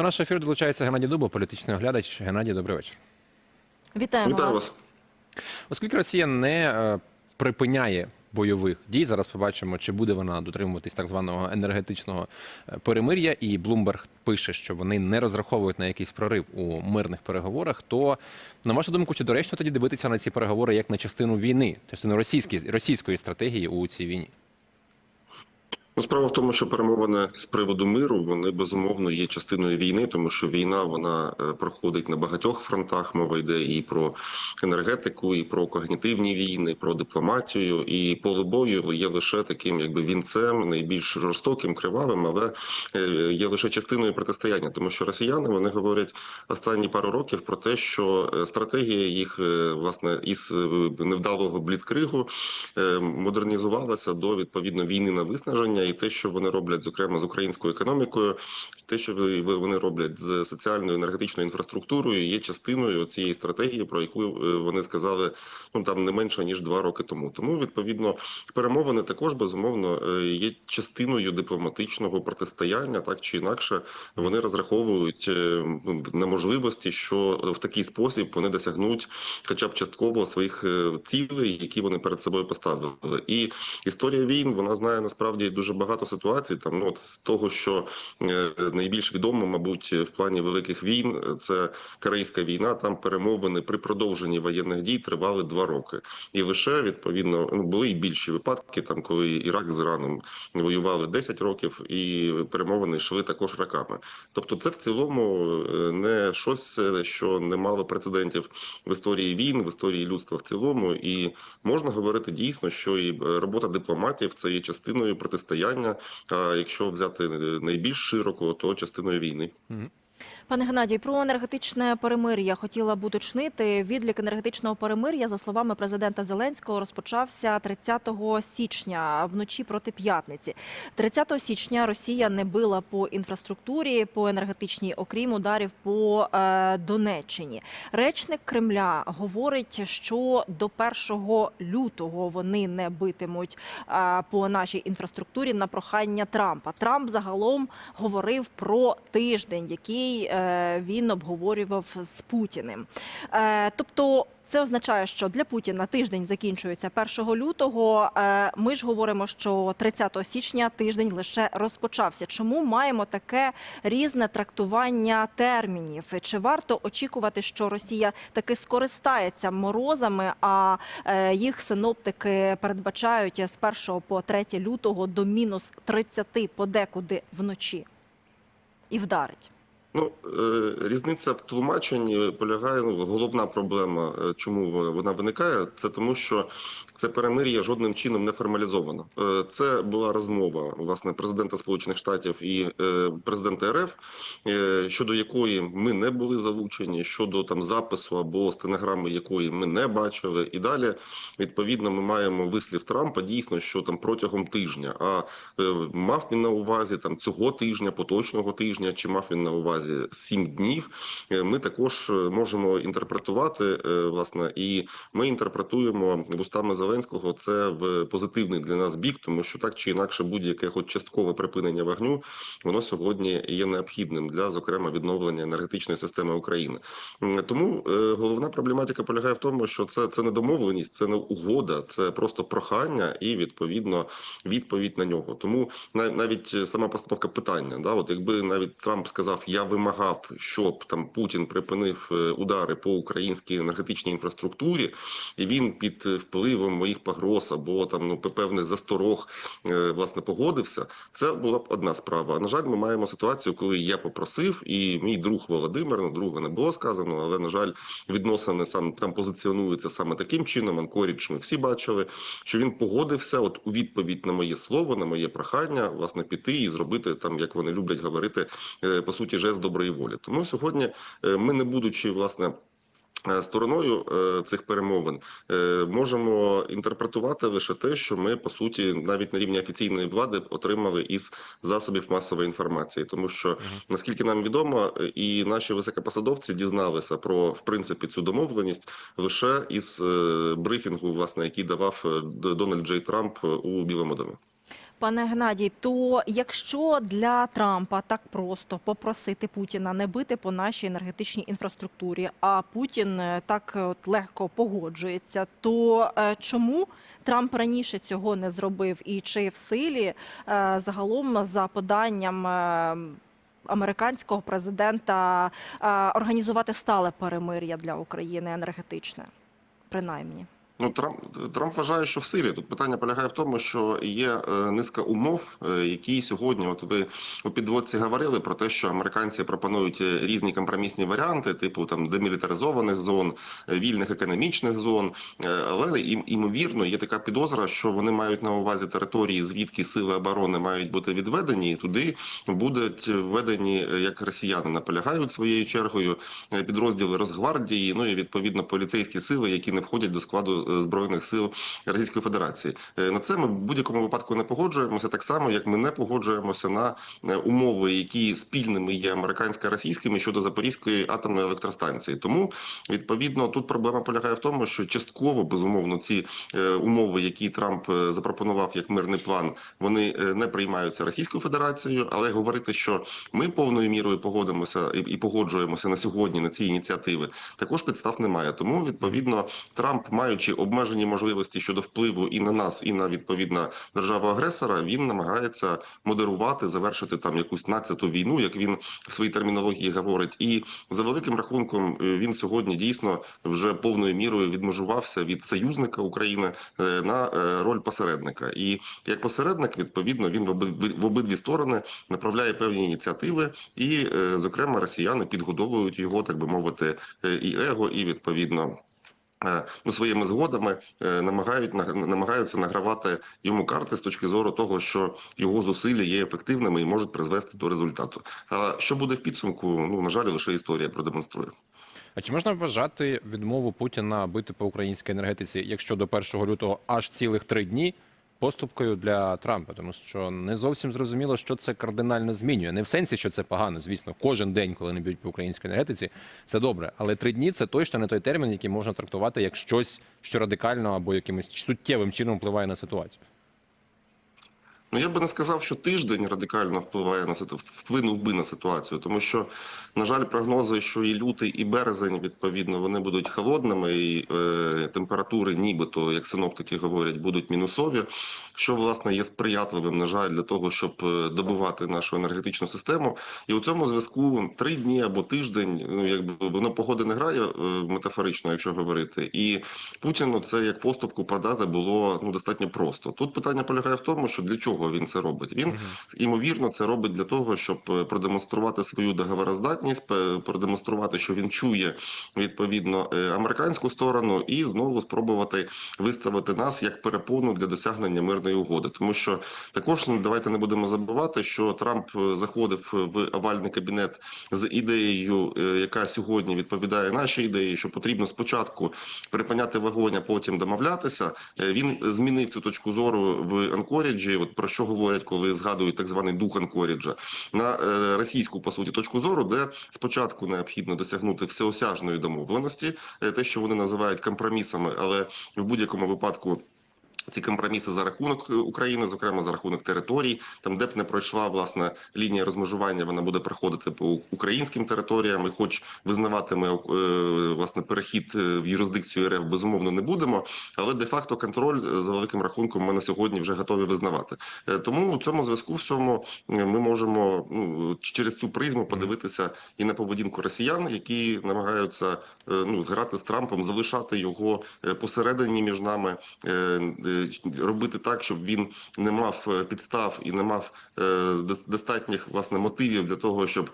До нашого ефіру долучається Геннадій Дубов, політичний оглядач. Геннадій, добрий вечір. Вітаємо Вітаю вас. вас. Оскільки Росія не е, припиняє бойових дій, зараз побачимо, чи буде вона дотримуватись так званого енергетичного е, перемир'я, і Блумберг пише, що вони не розраховують на якийсь прорив у мирних переговорах. То на вашу думку, чи доречно тоді дивитися на ці переговори як на частину війни, частину російської російської стратегії у цій війні? Ну, справа в тому, що перемовини з приводу миру вони безумовно є частиною війни, тому що війна вона е, проходить на багатьох фронтах. Мова йде і про енергетику, і про когнітивні війни, про дипломатію. І поле бою є лише таким, якби вінцем, найбільш жорстоким, кривавим, але е, є лише частиною протистояння, тому що росіяни вони говорять останні пару років про те, що е, стратегія їх власне із невдалого бліцкригу модернізувалася до відповідно війни на виснаження, і те, що вони роблять, зокрема з українською економікою, те, що вони роблять з соціальною енергетичною інфраструктурою, є частиною цієї стратегії, про яку е, вони сказали ну там не менше ніж два роки тому. Тому відповідно перемовини також безумовно е, є частиною дипломатичного протистояння, так чи інакше вони розраховують е, ну, на можливості, що в такий спосіб вони досягнуть хоча б частково своїх цілей, які вони перед собою поставили. І історія війн вона знає насправді дуже багато ситуацій. Там ну от з того, що е, найбільш відомо, мабуть, в плані великих війн, е, це Корейська війна. Там перемовини при продовженні воєнних дій тривали два роки, і лише відповідно ну, були і більші випадки, там коли Ірак з Іраном воювали 10 років, і перемовини йшли також роками. Тобто, це в цілому е, не щось, що не мало прецедентів в історії війн, в історії людства в цілому, і можна говорити дійсно, що і робота дипломатів це є частиною протистояння. А якщо взяти е, найбільш широко, то частиною війни. Пане Геннадій, про енергетичне перемир'я хотіла б уточнити. Відлік енергетичного перемир'я, за словами президента Зеленського, розпочався 30 січня вночі проти п'ятниці. 30 січня Росія не била по інфраструктурі, по енергетичній, окрім ударів по е, Донеччині. Речник Кремля говорить, що до 1 лютого вони не битимуть е, по нашій інфраструктурі на прохання Трампа. Трамп загалом говорив про тиждень, який е, він обговорював з Путіним. Е, Тобто. Це означає, що для Путіна тиждень закінчується 1 лютого. Е, Ми ж говоримо, що 30 січня тиждень лише розпочався. Чому маємо таке різне трактування термінів? Чи варто очікувати, що Росія таки скористається морозами, а їх синоптики передбачають з 1 по 3 лютого до мінус 30 подекуди вночі і вдарить? Ну е, різниця в тлумаченні полягає. Ну, головна проблема, е, чому вона виникає, це тому, що це перемир'я жодним чином не формалізовано. Е, Це була розмова власне президента Сполучених Штатів і президента РФ, щодо якої ми не були залучені, щодо там запису або стенограми якої ми не бачили. І далі відповідно ми маємо вислів Трампа дійсно, що там протягом тижня. А мав він на увазі там цього тижня, поточного тижня, чи мав він на увазі сім днів. Е, Ми також е, можемо інтерпретувати е, власне, і ми інтерпретуємо вустами Зеленського це в позитивний для нас бік, тому що так чи інакше будь-яке, хоч часткове припинення вогню, воно сьогодні є необхідним для зокрема відновлення енергетичної системи України. Тому головна проблематика полягає в тому, що це, це не домовленість, це не угода, це просто прохання і відповідно відповідь на нього. Тому нав- навіть сама постановка питання, да, от якби навіть Трамп сказав, я вимагав, щоб там Путін припинив е, удари по українській енергетичній інфраструктурі, і він під е, впливом моїх погроз або там ну певних засторог е, власне погодився. Це була б одна справа. На жаль, ми маємо ситуацію, коли я попросив, і мій друг Володимир, ну друга не було сказано, але на жаль, відносини сам там позиціонуються саме таким чином. Анкоріч ми всі бачили, що він погодився, от у відповідь на моє слово, на моє прохання, власне, піти і зробити там, як вони люблять говорити, по суті, жест доброї волі. Тому сьогодні е, ми, не будучи власне. е, Стороною е, цих перемовин можемо інтерпретувати лише те, що ми по суті навіть на рівні офіційної влади отримали із засобів масової інформації, тому що наскільки нам відомо, і наші високопосадовці дізналися про в принципі цю домовленість лише із брифінгу, власне, який давав Дональд Джей Трамп у Білому домі. Пане Геннадій, то якщо для Трампа так просто попросити Путіна не бити по нашій енергетичній інфраструктурі, а Путін е, так е, от легко погоджується, то е, чому Трамп раніше цього не зробив? І чи в силі загалом за поданням американського президента організувати стале перемир'я для України енергетичне, принаймні? Ну, Трамп, Трамп вважає, що в силі. Тут питання полягає в тому, що є е, низка умов, е, які сьогодні, от ви у підводці говорили про те, що американці пропонують е, різні компромісні варіанти, типу там демілітаризованих зон, вільних економічних зон. Але ім- імовірно є така підозра, що вони мають на увазі території, звідки сили оборони мають бути відведені, і туди будуть введені, як росіяни наполягають своєю чергою, підрозділи Росгвардії, ну і відповідно поліцейські сили, які не входять до складу збройних сил Російської Федерації. Е, На це ми в будь-якому випадку не погоджуємося, так само як ми не погоджуємося на е, умови, які спільними є американсько-російськими щодо Запорізької атомної електростанції. Тому відповідно тут проблема полягає в тому, що частково безумовно ці е, умови, які Трамп запропонував як мирний план, вони не приймаються Російською Федерацією, але говорити, що ми повною мірою погодимося і погоджуємося на сьогодні на ці ініціативи, також підстав немає. Тому відповідно Трамп, маючи обмежені можливості щодо впливу і на нас, і на відповідно державу агресора, він намагається модерувати, завершити там якусь нацяту війну, як він в своїй термінології говорить. І за великим рахунком е, він сьогодні дійсно вже повною мірою відмежувався від союзника України е, на е, роль посередника. І як посередник, відповідно, він в обидві, сторони направляє певні ініціативи, і, зокрема, росіяни підгодовують його, так би мовити, і его, і відповідно. Е, Ну, своїми згодами е, намагають намагаються награвати йому карти з точки зору того, що його зусилля є ефективними і можуть призвести до результату. А що буде в підсумку? Ну на жаль, лише історія продемонструє. А чи можна вважати відмову Путіна бити по українській енергетиці, якщо до 1 лютого аж цілих три дні поступкою для Трампа? Тому що не зовсім зрозуміло, що це кардинально змінює. Не в сенсі, що це погано. Звісно, кожен день, коли не б'ють по українській енергетиці, це добре. Але три дні це точно не той термін, який можна трактувати як щось, що радикально або якимось суттєвим чином впливає на ситуацію. Ну я би не сказав, що тиждень радикально впливає на вплинув би на ситуацію, тому що, на жаль, прогнози, що і лютий, і березень, відповідно, вони будуть холодними, і е, температури, нібито, як синоптики говорять, будуть мінусові, що власне є сприятливим, на жаль, для того, щоб е, добувати нашу енергетичну систему. І у цьому зв'язку три дні або тиждень, ну якби воно погоди не грає е, метафорично, якщо говорити, і Путіну це як поступку подати було ну достатньо просто. Тут питання полягає в тому, що для чого він це робить. Він ймовірно це робить для того, щоб е, продемонструвати свою договороздатність, продемонструвати, що він чує відповідно е, американську сторону, і знову спробувати виставити нас як перепону для досягнення мирної угоди. Тому що також ну, давайте не будемо забувати, що Трамп е, заходив в овальний кабінет з ідеєю, яка сьогодні відповідає нашій ідеї, що потрібно спочатку припиняти вогонь, а потім домовлятися. Він змінив цю точку зору в Анкоріджі. От про що говорять, коли згадують так званий дух Анкоріджа, на е, російську по суті точку зору, де спочатку необхідно досягнути всеосяжної домовленості, е, те, що вони називають компромісами, але в будь-якому випадку. Ці компроміси за рахунок е, України, зокрема за рахунок територій, там де б не пройшла власне лінія розмежування, вона буде проходити по українським територіям. І хоч визнавати ми е, власне перехід е, в юрисдикцію РФ безумовно не будемо, але де-факто контроль за великим рахунком ми на сьогодні вже готові визнавати. Тому у цьому зв'язку всьому ми можемо ну через цю призму подивитися і на поведінку росіян, які намагаються ну грати з Трампом, залишати його посередині між нами. Е, Робити так, щоб він не мав е, підстав і не мав е, достатніх власне мотивів для того, щоб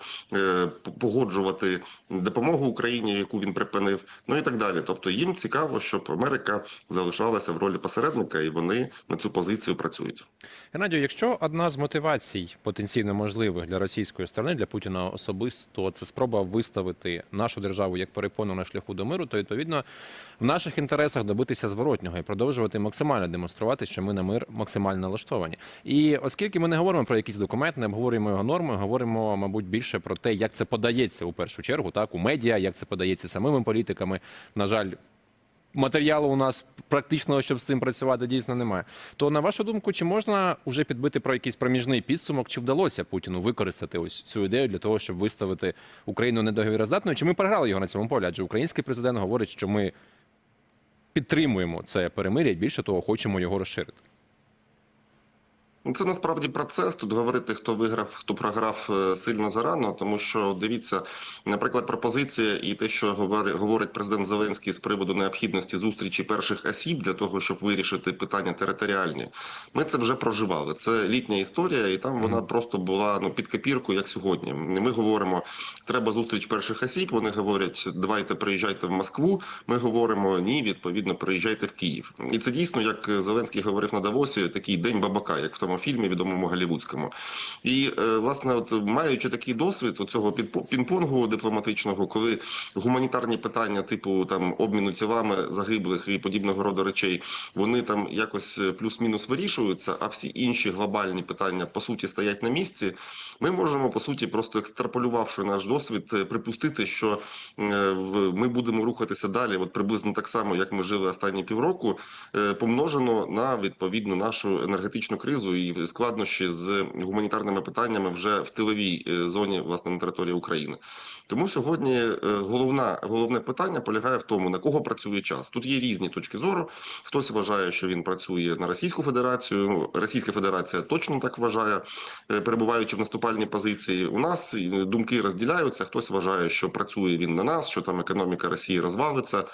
погоджувати допомогу Україні, яку він припинив, ну і так далі. Тобто їм цікаво, щоб Америка залишалася в ролі посередника, і вони на цю позицію працюють. Геннадію, якщо одна з мотивацій потенційно можливих для російської сторони, для Путіна особисто, це спроба виставити нашу державу як перепону на шляху до миру, то відповідно в наших інтересах добитися зворотнього і продовжувати максимально демонструвати, що ми на мир максимально налаштовані. І оскільки ми не говоримо про якийсь документ, не обговорюємо його норми, говоримо, мабуть, більше про те, як це подається у першу чергу, так у медіа, як це подається самими політиками. На жаль, матеріалу у нас практичного, щоб з цим працювати, дійсно немає. То на вашу думку, чи можна вже підбити про якийсь проміжний підсумок, чи вдалося Путіну використати ось цю ідею для того, щоб виставити Україну недоговіроздатною? Чи ми програли його на цьому полі? Адже український президент говорить, що ми підтримуємо це перемир'я і більше того, хочемо його розширити. Ну, Це насправді процес. Тут говорити, хто виграв, хто програв е, сильно зарано, тому що дивіться, наприклад, пропозиція і те, що говори- говорить президент Зеленський з приводу необхідності зустрічі перших осіб для того, щоб вирішити питання територіальні. Ми це вже проживали. Це літня історія, і там вона просто була ну під копірку, як сьогодні. Ми говоримо, треба зустріч перших осіб. Вони говорять, давайте приїжджайте в Москву. Ми говоримо ні, відповідно, приїжджайте в Київ. І це дійсно, як Зеленський говорив на Давосі, такий день бабака, як в тому фільмі відомому голівудському. І е, власне, от маючи такий досвід у цього пінг-понгу дипломатичного, коли гуманітарні питання, типу там обміну тілами загиблих і подібного роду речей, вони там якось е, плюс-мінус вирішуються, а всі інші глобальні питання по суті стоять на місці. Ми можемо по суті, просто екстраполювавши наш досвід, е, припустити, що ми будемо рухатися далі, от приблизно так само, як ми жили останні півроку, помножено на відповідну нашу енергетичну кризу і складнощі з гуманітарними питаннями вже в тиловій е, зоні, власне, на території України. Тому сьогодні е, головна головне питання полягає в тому, на кого працює час. Тут є різні точки зору. Хтось вважає, що він працює на Російську Федерацію. Ну, Російська Федерація точно так вважає, е, перебуваючи в наступальній позиції. У нас думки розділяються. Хтось вважає, що працює він на нас, що там економіка Росії розвалиться,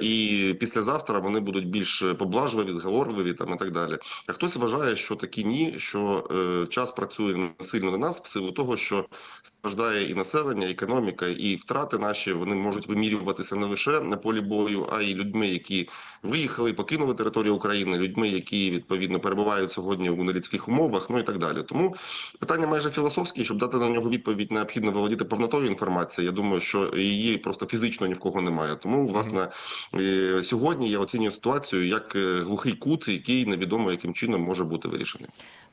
і післязавтра вони будуть більш поблажливі, зговорливі там і так далі. А хтось вважає, що такі ні, що е, час працює сильно на нас в силу того, що страждає і населення, і економіка, і втрати наші вони можуть вимірюватися не лише на полі бою, а й людьми, які виїхали, покинули територію України, людьми, які відповідно перебувають сьогодні у нелюдських умовах, ну і так далі. Тому питання майже філософське, щоб дати на нього відповідь, необхідно володіти повнотою інформації. Я думаю, що її просто фізично ні в кого немає. Тому власне е, сьогодні я оцінюю ситуацію як е, глухий кут, який невідомо яким чином може бути вирішений.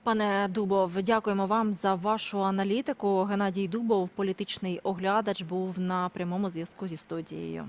Пане Дубов, дякуємо вам за вашу аналітику. Геннадій Дубов, політичний оглядач, був на прямому зв'язку зі студією.